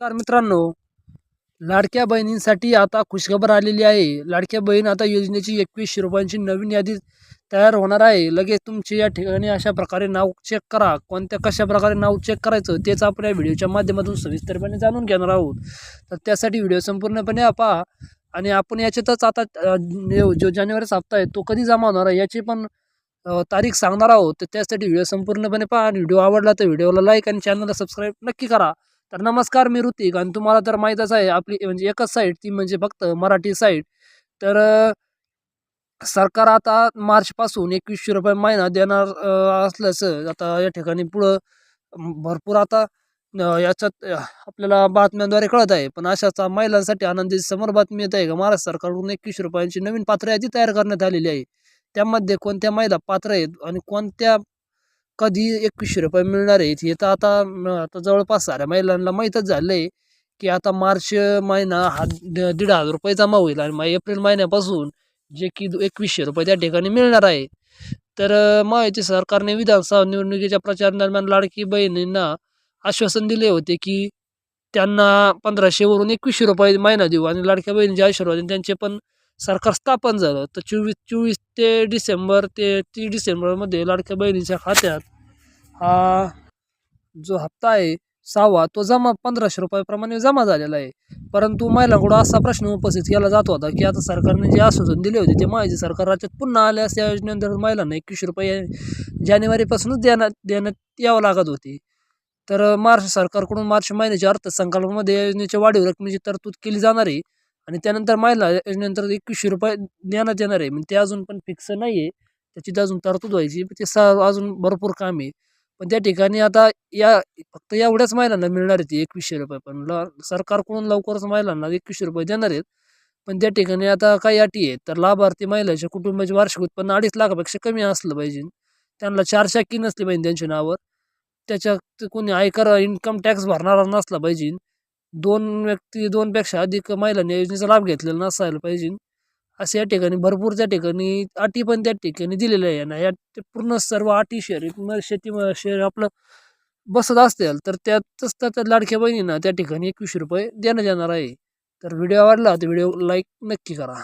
नमस्कार मित्रांनो. लाडक्या बहिणींसाठी आता खुशखबर आलेली आहे. लाडक्या बहीण आता योजनेची एकवीसशे रुपयांची नवीन यादी तयार होणार आहे. लगेच तुमचे या ठिकाणी अशा प्रकारे नाव चेक करा. कोणत्या कशा प्रकारे नाव चेक करायचं तेच आपण या व्हिडिओच्या माध्यमातून सविस्तरपणे जाणून घेणार आहोत. तर त्यासाठी व्हिडिओ संपूर्णपणे पहा आणि आपण याच्यातच आता जो जानेवारी जानेवारीचा हप्ता आहे तो कधी जमा होणार आहे याची पण तारीख सांगणार आहोत. तर त्यासाठी व्हिडिओ संपूर्णपणे पहा आणि व्हिडिओ आवडला तर व्हिडिओला लाईक आणि चॅनलला सबस्क्राईब नक्की करा. तर नमस्कार मी ऋतिक आणि तुम्हाला तर माहीतच आहे आपली म्हणजे एकच साईट ती म्हणजे फक्त मराठी साईट तर सरकार आता मार्चपासून एकवीसशे रुपये महिना देणार असल्याचं आता या ठिकाणी पुढं भरपूर आता याच्यात आपल्याला बातम्यांद्वारे कळत आहे. पण अशाच महिलांसाठी आनंदी समोर बातमी येत आहे का? महाराष्ट्र सरकारकडून एकवीसशे रुपयांची नवीन पात्र यादी तयार करण्यात आलेली आहे. त्यामध्ये कोणत्या महिला पात्र आहेत आणि कोणत्या कधी एकवीसशे रुपये मिळणार आहेत हे तर आता आता जवळपास साऱ्या महिलांना माहीतच झालं आहे की आता मार्च महिना हा द- दीड हजार रुपये जमा होईल आणि मग एप्रिल महिन्यापासून जे की एकवीसशे रुपये त्या ठिकाणी मिळणार आहे. तर माहिती महायुती सरकारने विधानसभा निवडणुकीच्या प्रचारादरम्यान लाडकी बहिणींना आश्वासन दिले होते की त्यांना पंधराशेवरून एकवीसशे रुपये महिना देऊ आणि लाडक्या बहिणीच्या आशीर्वाद त्यांचे पण सरकार स्थापन झालं. तर चोवीस चोवीस ते डिसेंबर ते तीस डिसेंबरमध्ये लाडक्या बहिणीच्या खात्यात जो हप्ता आहे सहावा तो जमा पंधराशे रुपयाप्रमाणे जमा झालेला आहे. परंतु महिलांकडून असा प्रश्न उपस्थित केला जात होता की आता सरकारने जे आश्वासन दिले होते ते माहिती सरकार राज्यात पुन्हा आल्यास या योजनेअंतर्गत महिलांना एकवीसशे रुपये जानेवारीपासूनच देण्यात देण्यात यावं लागत होती. तर महाराष्ट्र सरकारकडून मार्च महिन्याच्या अर्थसंकल्पामध्ये या योजनेच्या वाढीव रकमेची तरतूद केली जाणार आहे आणि त्यानंतर महिला योजनेनंतर एकवीसशे रुपये देण्यात येणार आहे. म्हणजे ते अजून पण फिक्स नाही आहे त्याची तर अजून तरतूद व्हायची ते स अजून भरपूर काम आहे पण त्या ठिकाणी आता या फक्त एवढ्याच महिलांना मिळणार आहे ती एकवीसशे रुपये पण ल सरकारकडून लवकरच महिलांना एकवीसशे रुपये देणार आहेत. पण त्या ठिकाणी आता काही अटी आहेत तर लाभार्थी महिलाच्या कुटुंबाचे वार्षिक उत्पन्न अडीच लाखापेक्षा कमी असलं पाहिजे. त्यांना चार शाखी नसली पाहिजे त्यांच्या नावावर. त्याच्यात कोणी आयकर इन्कम टॅक्स भरणारा नसला पाहिजे. दोन व्यक्ती दोनपेक्षा अधिक महिलांनी योजनेचा लाभ घेतलेला नसायला पाहिजे. असं या ठिकाणी भरपूर त्या ठिकाणी अटी पण त्या ठिकाणी दिलेल्या आहे. ना या ते पूर्ण सर्व अटी शहरी शेती शहर आपलं बसत असतील तर त्यातच त्या लाडक्या बहिणींना त्या ठिकाणी एकवीसशे रुपये देण्यात येणार आहे. तर व्हिडिओ आवडला तर व्हिडिओ लाईक नक्की करा.